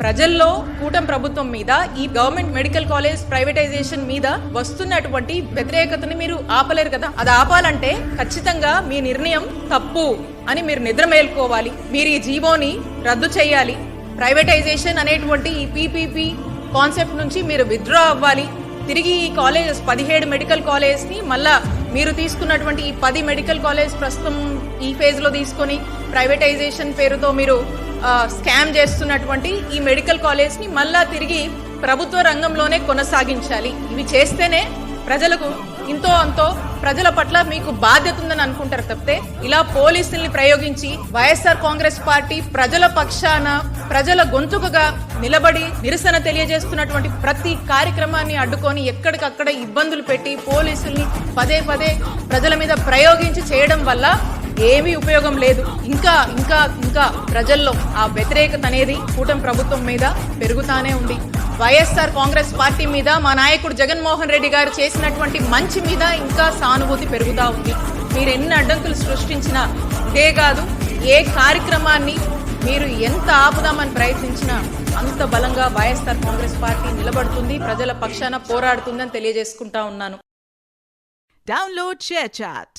ప్రజల్లో కూటమి ప్రభుత్వం మీద ఈ గవర్నమెంట్ మెడికల్ కాలేజ్ ప్రైవేటైజేషన్ మీద వస్తున్నటువంటి వ్యతిరేకతని మీరు ఆపలేరు కదా. అది ఆపాలంటే ఖచ్చితంగా మీ నిర్ణయం తప్పు అని మీరు నిద్ర మేల్కోవాలి. మీరు ఈ జీవోని రద్దు చేయాలి. ప్రైవేటైజేషన్ అనేటువంటి ఈ పీపీపీ కాన్సెప్ట్ నుంచి మీరు విత్డ్రా అవ్వాలి. తిరిగి ఈ కాలేజెస్ పదిహేడు మెడికల్ కాలేజ్ని మళ్ళా మీరు తీసుకున్నటువంటి ఈ పది మెడికల్ కాలేజ్ ప్రస్తుతం ఈ ఫేజ్లో తీసుకొని ప్రైవేటైజేషన్ పేరుతో మీరు స్కామ్ చేస్తున్నటువంటి ఈ మెడికల్ కాలేజ్ని మళ్ళా తిరిగి ప్రభుత్వ రంగంలోనే కొనసాగించాలి. ఇవి చేస్తేనే ప్రజలకు ఇంతో అంతో ప్రజల పట్ల మీకు బాధ్యత ఉందని అనుకుంటారు తప్పితే ఇలా పోలీసుల్ని ప్రయోగించి వైఎస్ఆర్ కాంగ్రెస్ పార్టీ ప్రజల పక్షాన ప్రజల గొంతుకగా నిలబడి నిరసన తెలియజేస్తున్నటువంటి ప్రతి కార్యక్రమాన్ని అడ్డుకొని ఎక్కడికక్కడ ఇబ్బందులు పెట్టి పోలీసుల్ని పదే పదే ప్రజల మీద ప్రయోగించి చేయడం వల్ల ఏమీ ఉపయోగం లేదు. ఇంకా ఇంకా ఇంకా ప్రజల్లో ఆ వ్యతిరేకత అనేది కూటమి ప్రభుత్వం మీద పెరుగుతానే ఉంది. వైఎస్ఆర్ కాంగ్రెస్ పార్టీ మీద మా నాయకుడు జగన్మోహన్ రెడ్డి గారు చేసినటువంటి మంచి మీద ఇంకా సానుభూతి పెరుగుతూ ఉంది. మీరు ఎన్ని అడ్డంకులు సృష్టించినా ఇదే కాదు ఏ కార్యక్రమాన్ని మీరు ఎంత ఆపుదామని ప్రయత్నించినా అంత బలంగా వైఎస్ఆర్ కాంగ్రెస్ పార్టీ నిలబడుతుంది ప్రజల పక్షాన పోరాడుతుందని తెలియజేసుకుంటా ఉన్నాను. Download chat